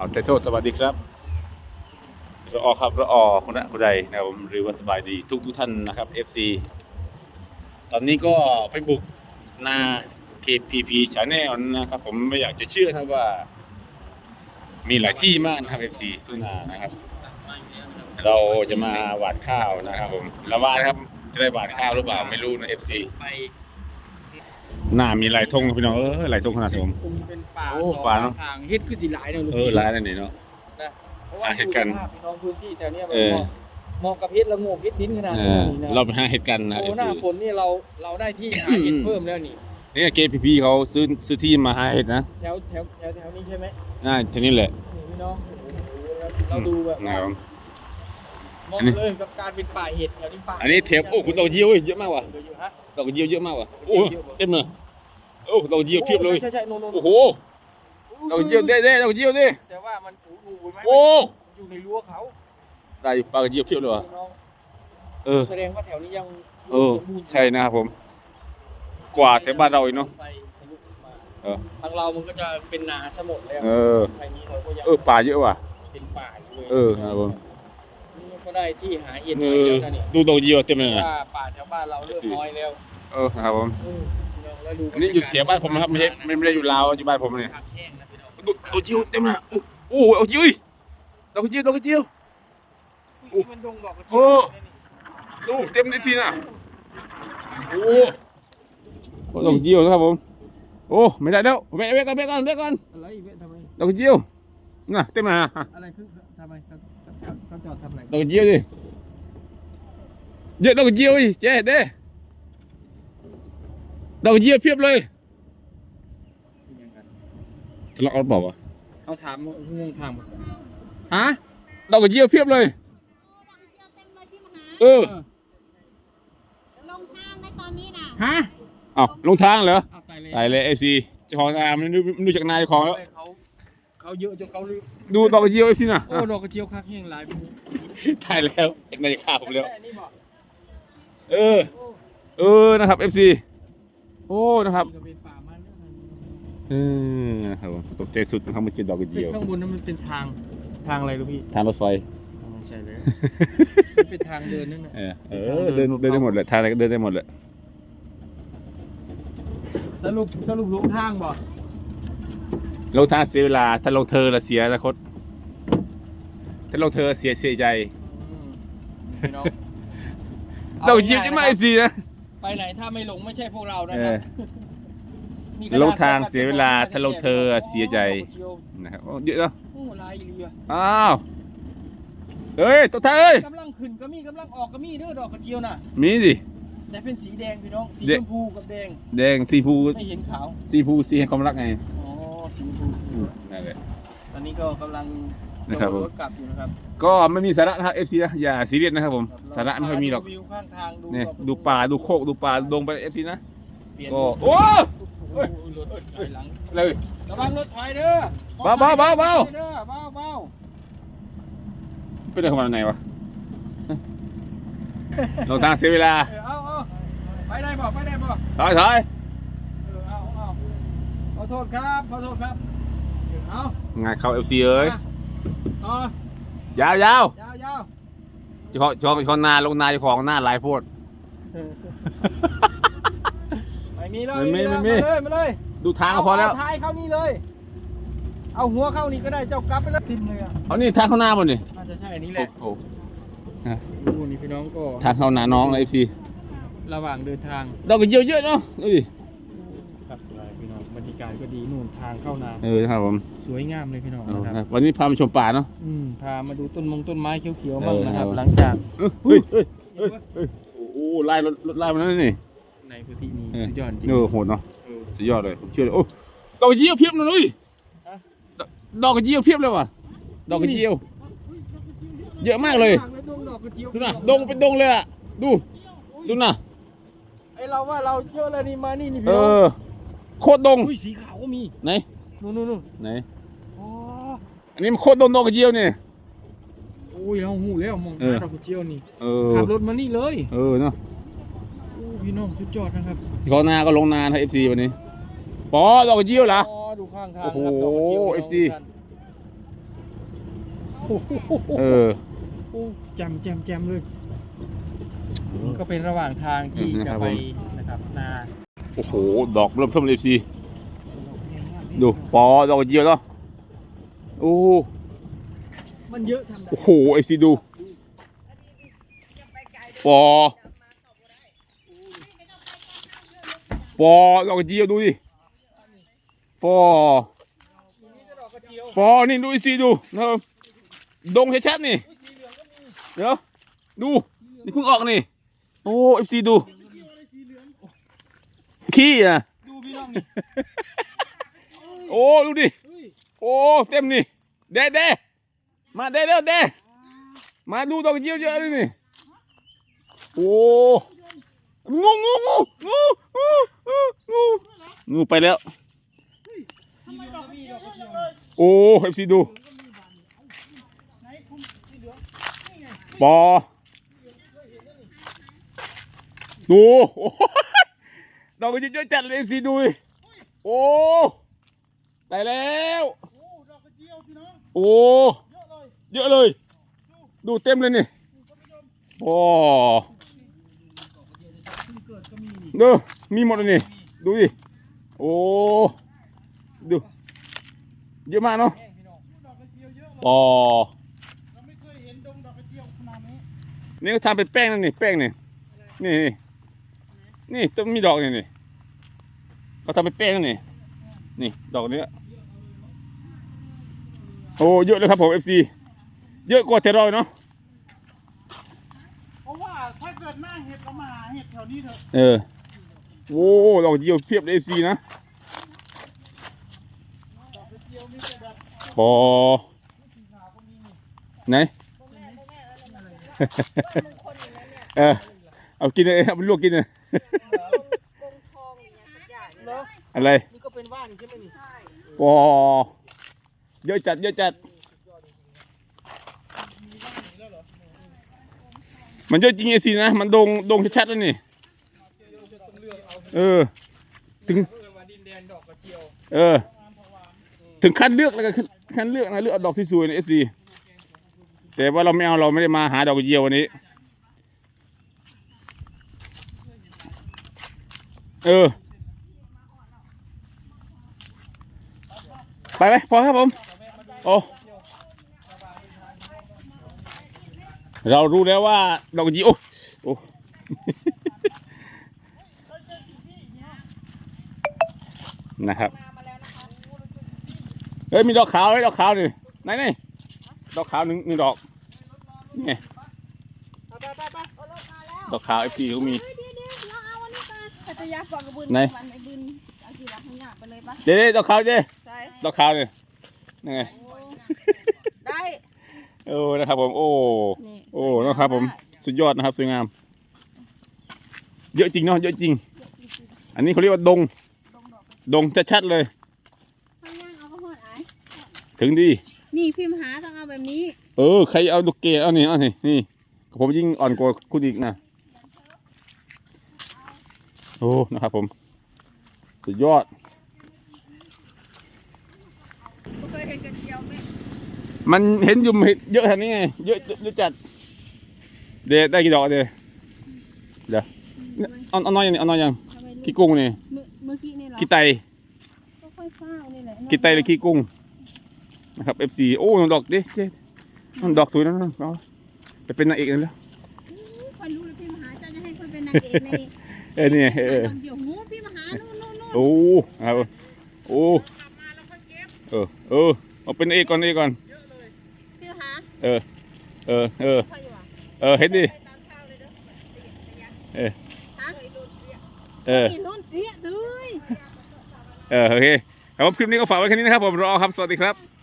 เอาเตโซสวัสดีครับรอครับรอคุณะคุณใดนะครับผมหรือว่าสบายดีทุกทุกท่านนะครับ FC ตอนนี้ก็ไปบุกหน้า KPP Channel นะครับ ผมไม่อยากจะเชื่อนะว่า มีหลายที่มากนะครับ FC ทุกนานะครับ เราจะมาหวานข้าวนะครับ ผมล้วว่านครับจะได้หวานข้าวหรือเปล่าไม่รู้นะ FC ไป หน้ามีหลายทงพี่น้องเออหลายทงขนาดผม คุมเป็นป่าโอ้สองป่าเนอะ ทางเฮ็ดคือสิหลายเนาะลูกเออร้านนั่นนี่เนาะ นะเพราะว่าอะเฮ็ดกันดูสภาพพี่น้องพื้นที่แถวเนี้ยมันเออ เหมาะเหมาะกับเฮ็ดละโงกเฮ็ดดินขนาดเอนี้อนะเราไปหาเหตุการณ์นะ โอ้ FC หน้าฝนนี่เราเราได้ที่หาเห็ดเพิ่มแล้วนี่ นี่ KPP เขาซื้อซื้อที่มาหาเห็ดนะแถวแถวแถวแถวนี้ใช่ไหมน่าทีนี้แหละนี่พี่น้องโอ้โหเราดูแบบนะครับเหมาะอันนี้ เลยกับการเป็นป่าเห็ดแถวนี้ป่าอันนี้เทปโอ้คุณดอกเยี่ยวเว้ยเยอะมากว่ะเดี๋ยวอยู่ฮะ ดอกเยี่ยวเยอะมากว่ะโอ้เต็มเลย โอ้ดอกเยี่ยวเพียบเลย ใช่ใช่โน่นโน่นโอ้โหดอกเยี่ยวเด้เด้ดอกเยี่ยวเด้แต่ว่ามันโอ้โหไหมโอ้อยู่ในรั้วเขาได้ปลากระเยี่ยวเพียบเลยว่ะพี่น้องเออ แสดงว่าแถวนี้ยังเออสมบูรณ์ใช่นะครับผม กว่าแต่บ้านเราอีกเนาะไฟทะลุมาเออทางเรามันก็จะเป็นนาซะหมดแล้วเออทางนี้เราก็ยังเออป่าเยอะว่ะ เป็นป่าอยู่เลยเออครับผมนี่ก็ได้ที่หาเห็ดเอใหม่อแล้วนะเนี่ยดูดอกเยี่ยวเต็มเลยนะว่าป่าแถวบ้านเราเริ่มน้อยแล้ว เออครับผมเออพี่น้องแล้วดูอันนี้อยู่แถวบ้านผมนะครับไม่ใช่ไม่ไม่ได้อยู่ลาวอยู่บ้านผมเนี่ยผักแห้งนะพี่น้องดูดอกเยี่ยวเต็มเลยโอ้โอ้ดอกเยี่ยวดอกเยี่ยวดอกเยี่ยวอุ๊ยมันดงดอกกระโอ้เจียวเลยนี่ดูเต็มในทีน่ะโอ้โอ้ดอกเยี่ยวนะครับผมโอ้ไม่ได้แล้วเวะเวะก่อนเวะก่อนเวะก่อนอะไรอีกเว้ยทำไมดอกเยี่ยวน่ะเต็มเลยนะอะไรคือทำไมเขาเขาเขาจอดทำอะไรดอกเยี่ยวดิเยอะดอกเยี่ยวอีเจ๊เด้ ดอกเยี่ยวเพียบเลยเป็นยังไงทะเลาะกันเปล่าวะเขาถามว่างงทางฮะดอกเยี่ยวเพียบเลย เออ ลงทางในตอนนี้นะฮะเอ้าลงทางเหรอเอาไปเลยตายเลยเอฟซีเจ้าของงานมันดูมันดูจากนายเจ้าของแล้วเขาเขาเยอะจนเขาลืมดูดอกเยี่ยวเอฟซีน่ะโอ้ดอกกระเจียวคักแห้งหลายพี่ตายแล้วเอกนายจะฆ่าผมแล้วต่นี่บอกเออโอ้เออนะครับเอฟซี โอ้นะครับนี่ก็เป็นป่ามันนะเออนะครับผมตกใจสุดนะครับมันคือดอกกระตึเจีกยวข้างบนนั้นมันเป็นทางทางอะไรรู้พี่ทางรถไฟไม่ใช่เลยมันเป็นทางเดินนั่นน่ะเออเออเดินเดินได้หมดเลยทางอะไรก็เดินได้หมดเลยสรุปสรุปลงทางบ่ลงทางเสียเวลา ถ้าลงเธอละเสียอนาคตถ้าลงเธอเสียเสียใจอืมพี่น้องดอกกระเจียวจะมาเอฟซีนะ ไปไหนถ้าไม่ลงไม่ใช่พวกเรานะเอครับอ นี่ก็ลงทางเสียเวลาถ้าลงเธอเสียใจดอกกระเจียวนะครับโอ้เยอะเนาะโอ้ลายเรืออ้าวเฮ้ยตัวท้ายเอ้ยกำลังขึ้นก็มีกำลังออกก็มีเด้อดอกกระเจียวน่ะ มีดิแต่เป็นสีแดงพี่น้อง สีเดชมพูกับแดงแดงสีฟูไม่เห็นขาว สีฟูสีแห่งความรักไงอ๋อสีชมพูนั่นแหละ ตอนนี้ก็กำลังนะครับผมรถกลับอยู่นะครับก็ไม่มีสาระนะครับ FC นะอย่าซีเรียสนะครับผมสาระไม่ค่อยมีหรอกวิวข้างทางดูเนี่ยแบบดูป่าดูโคกดูป่าดูดงไป FC นะเปลี่ยนก็โอ้โอ้ยรถถอยหลังเลย ระวังรถถอยเด้อเบาเบาเบาเบา เด้อเบาเบาเป็นอะไรของมันไหนวะลงทางเสียเวลาเออเอาเอาไปได้บ่ไปได้บ่ถอยถอย เออเอาเอาขอโทษครับขอโทษครับ เอางานเข้า FC เอ้ยต่อยาวยาวยาวยาวเจ้าของเจ้าของเจ้าของนาลงนาเจ้าของหน้าหลายโพดไม่มีเลยไม่มีแล้วไม่มีมาเลยมาเลยดูทางก็พอแล้วเาท้ายเข้านี่เลย เอาหัวเข้านี่ก็ได้เจ้ากลับไปแล้วทิมเลยอะเอานี่ทางเข้าหน้าหมดนี่น่าจะใช่อันนี้แหโอ้ละโหดูนี่พี่น้องก็ทางเข้าหน้าน้องเลย FC ระหว่างเดินทางดอกกระเจียวเยอะเนาะดูดิ ครับพี่น้องบรรยา กาศก็ดีนู่นทางเข้านาเออครับผมสวยงามเลยพี่น้องเอานะครับวันนี้พามาชมป่าเนาะ อืมพามาดูต้นมงต้นไม้เขียวๆบ้างเออนะครับครับหลังจากเฮ้ยเฮ้ยเฮ้ยเฮ้ยโอ้โหไล่รถรถไล่มาแล้วนี่ในพื้นที่นี้เออสุดยอดจริงเออโหดเนาะเออ สุดยอดเลยผมเชื่อเลยโอ้ดอกกระเจียวเพียบเลยนุ้ยฮะ ดอกดอกกระเจียวเพียบเลยว่ะดอกกระเจียว เยอะมากเลยดงดอกกระเจียวดูนะดงเป็นดงเลยอะดูดูนะไอเราว่าเราเยอะแล้วนี่มานี่นี่เอพี่น้องอ โคตรดงอุ้ยสีขาวก็มีไหนนู่นนู่นนู่นไหนอ๋ออันนี้มันโคตรดงดอกกระเจียวเนี่ยโอ้ยเอาหูแล้วมองเออดอกกระเจียวนี่เออขับรถมานี่เลย เออเนาะโอ้พี่น้องสุดยอดนะครับที่เขานาก็ลงนานให้เอฟซีวันนี้ปอดอกกระเจียวเหรออ๋อดูข้างทางโอ้โหนะครับดอกกระเจียว FC น้งโอ้โหเออโอ้แจมแจมแจมเลยนี่ก็เป็นระหว่างทางที่อืมนะครัจะบไปผมนะครับนาโอ้โห ดอกเริ่มเพิ่มเลยสิดูปอดอกเจียวเนาะโอ้มันเยอะทำได้โอ้โหเอฟซีดูปอปอดอกเจียวดูดิปอนี่จะดอกกระเจียวปอนี่ดูเอฟซีดูนะครับดงชัดๆนี่สีเหลืองก็มีเดี๋ยวดูนี่เพิ่งออกนี่ โอ้เอฟซีดู ขี้อะโอ้ดูดิโอ้เต็มนี่เด้เด้มาเด้เด้เด้มาดูตอกเจียวเยอะเลยนี่โอ้งูงูงูงูงูงูงูไปแล้วโอ้เอฟซีดูปอดูโอ้ ดอกกระเจียบจัดเลยสิดูดิโอ้ได้แล้วโอ้เยอโเยอะเลยเยอะเลย ดูเต็มเลยนี่โอ้ดูมีหมดเลยนี่ดูดิโอ้ดูเยอะมากเนาะต่อนี่ก็ทำเป็นแป้งนั่นนี่แป้งนี่นี่ นี่นี่ต้องมีดอกนี่นี่เขาทำเป็นแป้งนั่นนี่ นี่ดอกเนี้ยโอ้เยอะเลยครับผม FC เยอะกว่าเทรอยเนาะเพราะว่าถ้าเกิดหน้าเห็ดเรามาหาเห็ดแถวนี้เถอะเออโอ้ดอกเดียวเพียบเลย FC นะดอกกระเจียวมีแต่แบบปอสีขาวก็มีนี่ไหน เออ เอากินเลยเอาไปลวกกินเลยเหรออะไรนี่ก็เป็นว่านใช่ไหมนี่ปอเยอะจัดเยอะจัด มันเยอะจริงไอซีนะ มันโดงโดงชัดๆแล้วนี่เราจะต้องเลือกเอาเออ ถึง เพื่อว่าดินแดนดอกกระเจียวเอองามพะวานถึงขั้นเลือกแล้วก็ขั้นเลือกนะเลือกเอาดอกสวยๆในเอฟซีแต่ว่าเราไม่เอาเราไม่ได้มาหาดอกกระเจียววันนี้ เออ ไปไหมพอครับผม โอ้เรารู้แล้วว่าดอกจีโอ้โอ้นะครับเฮ้ยมีดอกขาวไหมดอกขาวนี่ไหนนี่ดอกขาวหนึ่งหนึ่งดอกนี่ไงดอกขาวเอฟซีก็มี กันขัตยาฟังกระบุญไหนวันไอ้บุญเอาทีละข้างหน้าไปเลยปะเจ๊ดอกขาวเจ๊ใช่ดอกขาวนี่ยังไง ได้ โอ้นะครับผม โอ้ นี่โอ้นะครับผม สุดยอดนะครับ สวยงาม เยอะจริงเนาะ เยอะจริง อันนี้เขาเรียกว่าดงดงชัดๆเลย ข้างล่างเอาข้าวโพดไอ้ถึงดี นี่พิมพ์หาต้องเอาแบบนี้ เออ ใครเอาลูกเกดเอานี่เอานี่นี่ ผมยิ่งอ่อนกว่าคุณอีกนะ โอ้นะครับผมสุดยอดไม่เคยเห็นกระเจียวไหมมันเห็นอยู่เห็นเยอะขนาดนี้ไงเยอะเยอะจัดเดยวได้กี่ดอกเดยวเดี๋ยวเอาเอาน้อยยังนี่เอาน้อยยังทำไมขี้กุ้งนี่เมื่อเมื่อกี้นี่เหรอขี้ไตก็ค่อยเฝ้านี่แหละขี้ไตหรือขี้กุ้งนะครับ FC โอ้ดอกดิเจ๊มันดอกสวยนะนั่นเอาไปเป็นนางเอกเลยแล้วคนรู้เลยพี่มหาเจ้าจะให้คนเป็นนางเอกใน เออนี่ไงเออดอกเดียวหูพี่มหานู่นนู่นนู่นโอ้ครับโอ้เออเออเอาเป็นนางเอกก่อนนางเอกก่อนพี่มหาเออเออเออใครวะเออเห็นดิไปตามข้าวเลยเด้อเออฮะเออนี่นู่นเสียด้วยเออโอเคครับผมคลิปนี้ก็ฝากไว้แค่นี้นะครับผมรอครับสวัสดีครับ